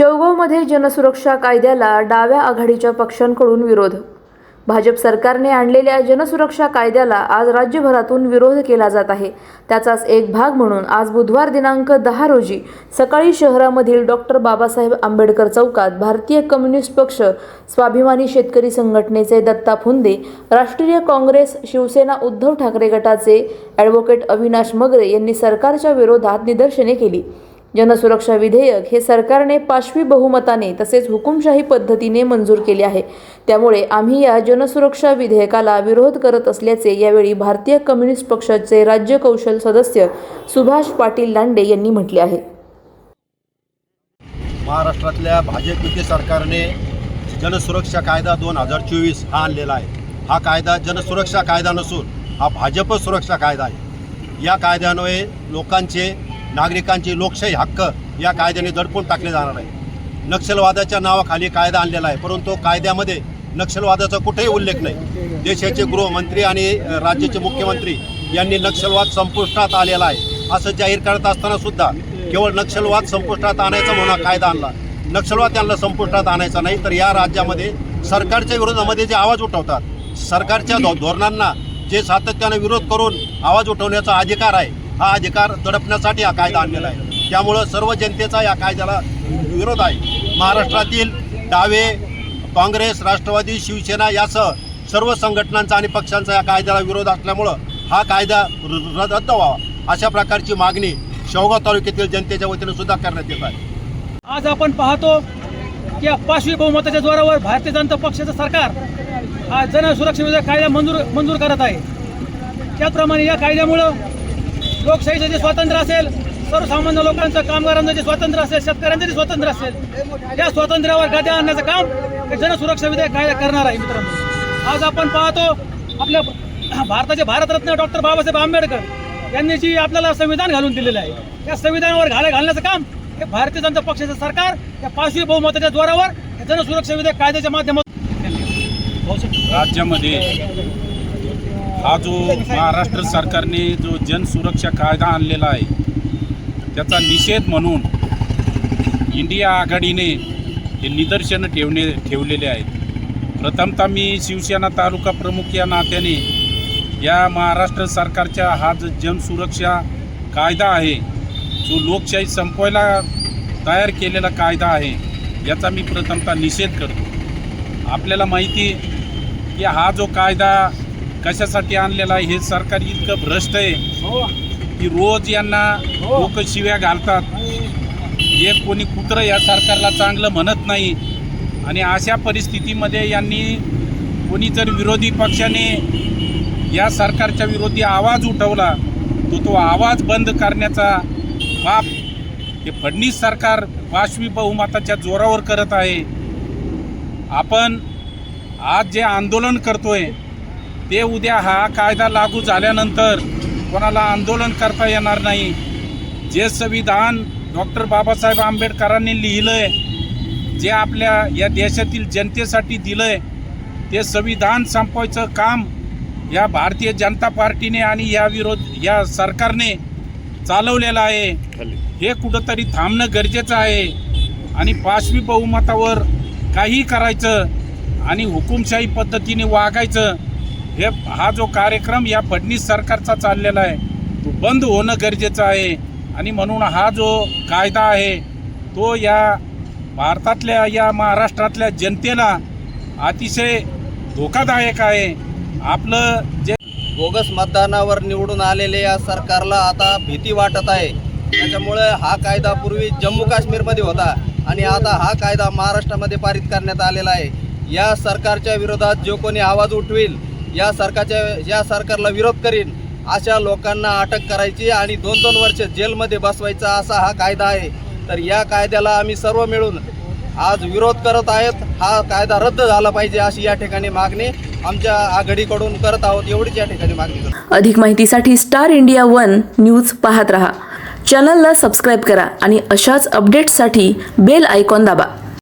शेवगावमध्ये जनसुरक्षा कायद्याला डाव्या आघाडीच्या पक्षांकडून विरोध. भाजप सरकारने आणलेल्या जनसुरक्षा कायद्याला आज राज्यभरातून विरोध केला जात आहे. त्याचाच एक भाग म्हणून आज बुधवार दिनांक दहा रोजी सकाळी शहरामधील डॉक्टर बाबासाहेब आंबेडकर चौकात भारतीय कम्युनिस्ट पक्ष स्वाभिमानी शेतकरी संघटनेचे दत्ता फुंदे राष्ट्रीय काँग्रेस शिवसेना उद्धव ठाकरे गटाचे ॲडव्होकेट अविनाश मगरे यांनी सरकारच्या विरोधात निदर्शने केली. जनसुरक्षा विधेयक हे सरकारने पाशवी बहुमताने तसेच हुकुमशाही पद्धतीने मंजूर केले आहे. त्यामुळे आम्ही या जनसुरक्षा विधेयकाला विरोध करत असल्याचे यावेळी भारतीय कम्युनिस्ट पक्षाचे राज्य कौशल सदस्य सुभाष पाटील लांडे यांनी म्हटले आहे. महाराष्ट्रातल्या भाजप युती सरकारने जनसुरक्षा कायदा दोन हजार चोवीस हा आणलेला आहे. हा कायदा जनसुरक्षा कायदा नसून हा भाजप सुरक्षा कायदा आहे. या कायद्यान्वये लोकांचे नागरिकांचे लोकशाही हक्क या कायद्याने दडपून टाकले जाणार आहे. नक्षलवादाच्या नावाखाली कायदा आणलेला आहे परंतु कायद्यामध्ये नक्षलवादाचा कुठेही उल्लेख नाही. देशाचे गृहमंत्री आणि राज्याचे मुख्यमंत्री यांनी नक्षलवाद संपुष्टात आलेला आहे. असं जाहीर करत असताना सुद्धा केवळ नक्षलवाद संपुष्टात आणायचा म्हणून कायदा आणला. नक्षलवाद त्यांना संपुष्टात आणायचा नाही तर या राज्यामध्ये सरकारच्या विरोधामध्ये जे आवाज उठवतात सरकारच्या धोरणांना जे सातत्यानं विरोध करून आवाज उठवण्याचा अधिकार आहे हा अधिकार दडपण्यासाठी हा कायदा आणलेला आहे. त्यामुळं सर्व जनतेचा या कायद्याला विरोध आहे. महाराष्ट्रातील डावे काँग्रेस राष्ट्रवादी शिवसेना यासह सर्व संघटनांचा आणि पक्षांचा या कायद्याला विरोध असल्यामुळं हा कायदा रद्द व्हावा अशा प्रकारची मागणी शेवगाव तालुक्यातील जनतेच्या वतीनं सुद्धा करण्यात येत आहे. आज आपण पाहतो की या पाचवी बहुमताच्या जोरावर भारतीय जनता पक्षाचं सरकार हा जन सुरक्षेचा कायदा मंजूर मंजूर करत आहे. त्याचप्रमाणे या कायद्यामुळं लोकशाहीचं जे स्वातंत्र्य असेल सर्वसामान्य लोकांचं कामगारांचं जे स्वातंत्र्य असेल शेतकऱ्यांचं जे स्वातंत्र्य असेल त्या स्वातंत्र्यावर गाद्या आणण्याचं काम हे जनसुरक्षा विधेयक कायदा करणार आहे मित्रांनो? आज आपण पाहतो आपल्या भारताचे भारतरत्न डॉक्टर बाबासाहेब आंबेडकर यांनी जी आपल्याला संविधान घालून दिलेलं आहे. त्या संविधानावर घाला घालण्याचं काम हे भारतीय जनता पक्षाचं सरकार या पाचवी बहुमताच्या जोरावर जनसुरक्षा विधेयक कायद्याच्या माध्यमातून राज्यामध्ये हा जो महाराष्ट्र सरकारने जो जनसुरक्षा कायदा आणलेला आहे त्याचा निषेध म्हणून इंडिया आघाडीने हे निदर्शनं ठेवणे ठेवलेले आहेत. प्रथमतः मी शिवसेना तालुका प्रमुख या नात्याने या महाराष्ट्र सरकारच्या हा जो जनसुरक्षा कायदा आहे जो लोकशाही संपवायला तयार केलेला कायदा आहे याचा मी प्रथमतः निषेध करतो. आपल्याला माहिती की हा जो कायदा कशासाठी आणलेला आहे? हे सरकार इतकं भ्रष्ट आहे की रोज यांना लोक शिव्या घालतात. एक कोणी कुत्रं या सरकारला चांगलं म्हणत नाही. आणि अशा परिस्थितीमध्ये यांनी कोणी जर विरोधी पक्षाने या सरकारच्या विरोधी आवाज उठवला तो तो आवाज बंद करण्याचा बाप हे फडणीस सरकार पाचवी बहुमताच्या जोरावर करत आहे. आपण आज जे आंदोलन करतोय ते उद्या हा कायदा लागू झाल्यानंतर कोणाला आंदोलन करता येणार नाही. जे संविधान डॉक्टर बाबासाहेब आंबेडकरांनी लिहिलंय जे आपल्या या देशातील जनतेसाठी दिलंय ते संविधान संपवायचं काम या भारतीय जनता पार्टीने आणि या विरोध या सरकारने चालवलेलं आहे. हे कुठंतरी थांबणं गरजेचं आहे. आणि पाचवी बहुमतावर काही करायचं आणि हुकुमशाही पद्धतीने वागायचं हे हा जो कार्यक्रम या फडणीस सरकारचा चाललेला आहे तो बंद होणं गरजेचं आहे. आणि म्हणून हा जो कायदा आहे तो या भारतातल्या या महाराष्ट्रातल्या जनतेला अतिशय धोकादायक आहे. आपलं जे बोगस मतदानावर निवडून आलेले या सरकारला आता भीती वाटत आहे. त्याच्यामुळे हा कायदा पूर्वी जम्मू काश्मीरमध्ये होता आणि आता हा कायदा महाराष्ट्रामध्ये पारित करण्यात आलेला आहे. या सरकारच्या विरोधात जो कोणी आवाज उठवेल या सरकारच्या या सरकारला विरोध करीन अशा लोकांना अटक करायची आणि दोन दोन वर्ष जेलमध्ये बसवायचा असा हा कायदा आहे. तर या कायद्याला आम्ही सर्व मिळून आज विरोध करत आहेत. हा कायदा रद्द झाला पाहिजे अशी या ठिकाणी मागणी आमच्या आघाडीकडून करत आहोत. एवढीच या ठिकाणी मागणी अधिक माहितीसाठी स्टार इंडिया वन न्यूज पाहत रहा. चॅनलला सबस्क्राईब करा आणि अशाच अपडेट्ससाठी बेल आयकॉन दाबा.